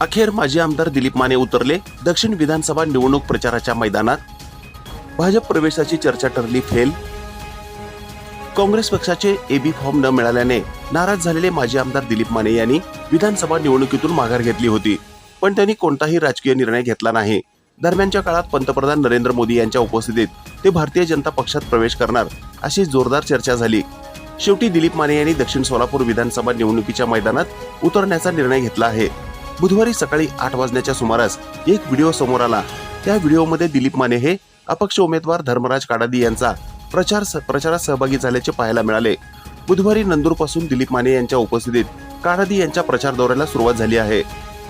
अखेर माजी आमदार दिलीप माने उतरले. दक्षिण विधानसभा निवडणूक प्रचाराच्या मैदानात. भाजप प्रवेशाची चर्चा ठरली फेल. काँग्रेस पक्षाचे एबी फॉर्म न मिळाल्याने नाराज झालेले माजी आमदार दिलीप माने यांनी विधानसभा निवडणुकीतून माघार घेतली होती. पण त्यांनी कोणताही राजकीय निर्णय घेतला नाही. दरम्यानच्या काळात पंतप्रधान नरेंद्र मोदी यांच्या उपस्थितीत ते भारतीय जनता पक्षात प्रवेश करणार अशी जोरदार चर्चा झाली. शेवटी दिलीप माने यांनी दक्षिण सोलापूर विधानसभा निवडणुकीच्या मैदानात उतरण्याचा निर्णय घेतला आहे. बुधवारी सकाळी आठ वाजण्याच्या सुमारास एक व्हिडिओ समोर आला. त्या व्हिडिओमध्ये दिलीप माने हे अपक्ष उमेदवार धर्मराज काडादी यांचा प्रचार प्रचारात सहभागी झाल्याचे पाहायला मिळाले. बुधवारी नंदूरपासून दिलीप माने यांच्या उपस्थितीत काडादी यांच्या प्रचार दौऱ्याला सुरुवात झाली आहे.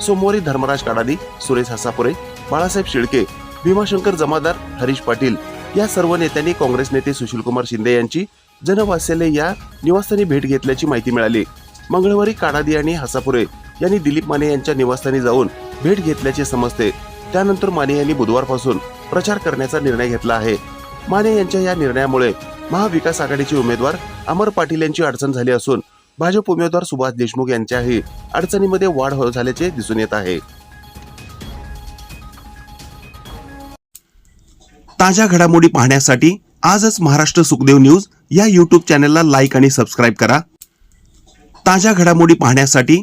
सोमवारी धर्मराज काडादी सुरेश हसापुरे बाळासाहेब शिळके भीमाशंकर जमादार हरीश पाटील या सर्व नेत्यांनी काँग्रेस नेते सुशीलकुमार शिंदे यांची जनवात्सल्य या निवासस्थानी भेट घेतल्याची माहिती मिळाली. मंगळवारी काडादी आणि हसापुरे यांनी दिलीप माने यांच्या निवासस्थानी जाऊन भेट घेतल्याचे समजते. त्यानंतर माने यांनी बुधवारपासून प्रचार करण्याचा निर्णय घेतला आहे. माने यांच्या या निर्णयामुळे महाविकास आघाडीचे उमेदवार अमर पाटील यांची अडचण झाली असून भाजप उमेदवार सुभाष देशमुख यांच्याही अडचणीमध्ये वाढ हो झाल्याचे दिसून येत आहे. ताज्या घडामोडी पाहण्यासाठी आजच महाराष्ट्र सुखदेव न्यूज या यूट्यूब चॅनलला लाईक आणि सबस्क्राईब करा. ताज्या घडामोडी पाहण्यासाठी